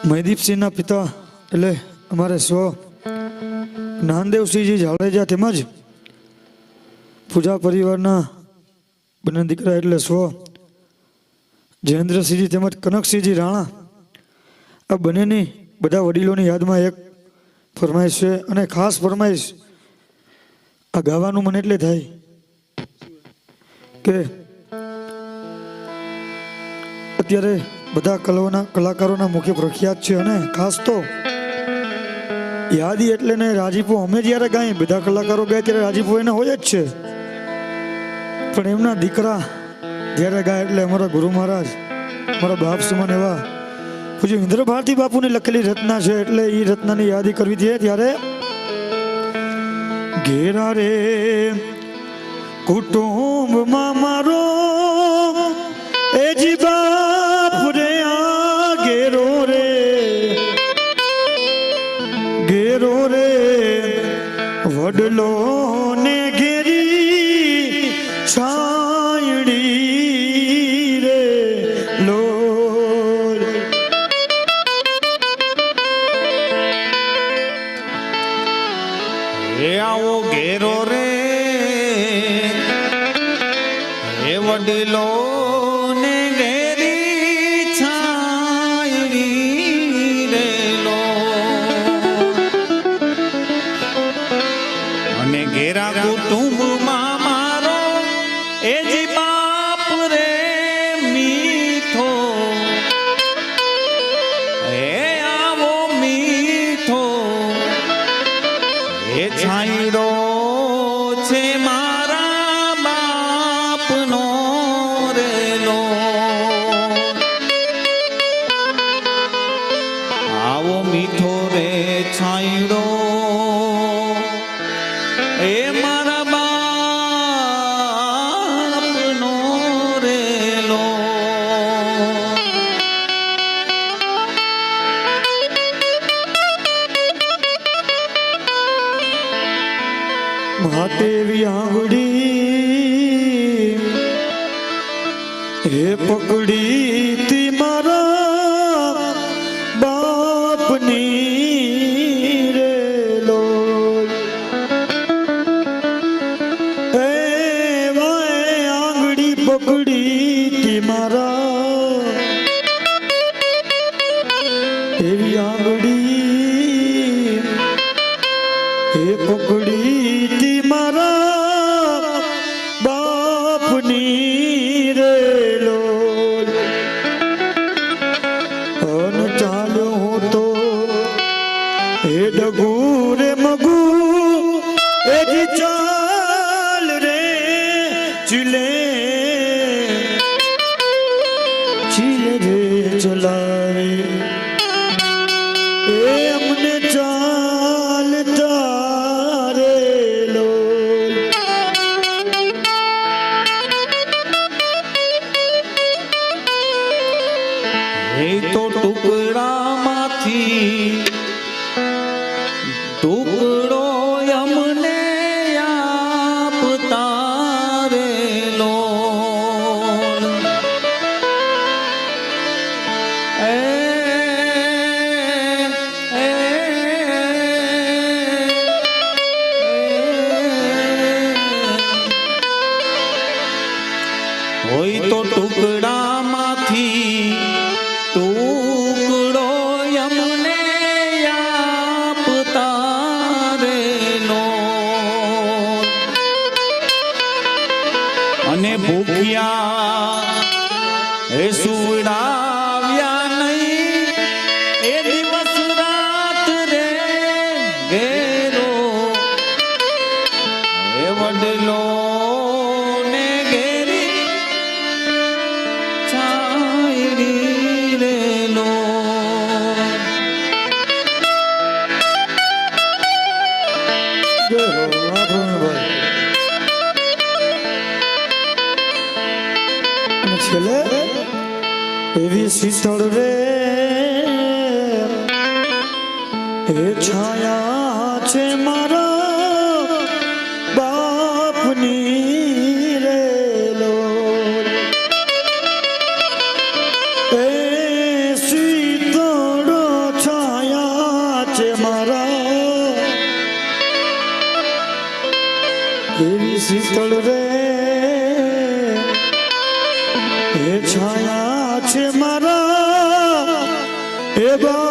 મહીદીપસિંહના પિતા એટલે અમારે સ્વ નાનદેવસિંહજી જાડેજા તેમજ પૂજા પરિવારના બંને દીકરા એટલે સ્વ જયેન્દ્રસિંહજી તેમજ કનકસિંહજી રાણા આ બંનેની બધા વડીલોની યાદમાં એક ફરમાઈશ છે અને ખાસ ફરમાઈશ આ ગાવાનું મને એટલે થાય કે અત્યારે બધા કલાઓના કલાકારોના મુખ્ય પ્રખ્યાત છે અને ખાસ તો યાદી એટલે ને રાજીપો અમે જ્યારે ગાઈએ, બધા કલાકારો ગાય ત્યારે રાજીપો એને હોય જ છે. પણ એમના દીકરા જ્યારે ગાય એટલે અમારા ગુરુ મહારાજ મારા બાપ સુમન એવા પૂજ્ય ઇન્દ્ર ભારતી બાપુની લખેલી રચના છે એટલે એ રચનાની યાદી કરવી જોઈએ ત્યારે ઘેરા રે કુટુંબમાં મારો હે આવો ઘેરો રે. એ વડીલો માતેવી આંગળી હે પકડી તી મારા બાપની રે લોલ. એ વાય આંગળી પકડી તી મારા. એવી આંગળી, એ પકડી હે ડગુ રે મગુ, એ જી ચાલ રે ચીલે. ચીલે રે ચલાવે. એ અમને ચાલતા રે લોલ એ તો ટુકડામાંથી ટુકડો અમને આપતા રેલો હોય તો ટુકડામાંથી ટુકડો ભૂખ્યા એ સુવડાવ્યા નહીં. એ દિવસ રાત રે ઘેરો. એ વડલો ને ઘેરી છાયડી રેલો જય હો શીતળ રે હે છાયા છે મારા બાપની રે લો એ શીતળ છાયા છે મારા એવી શીતળ રે હે છાયા એ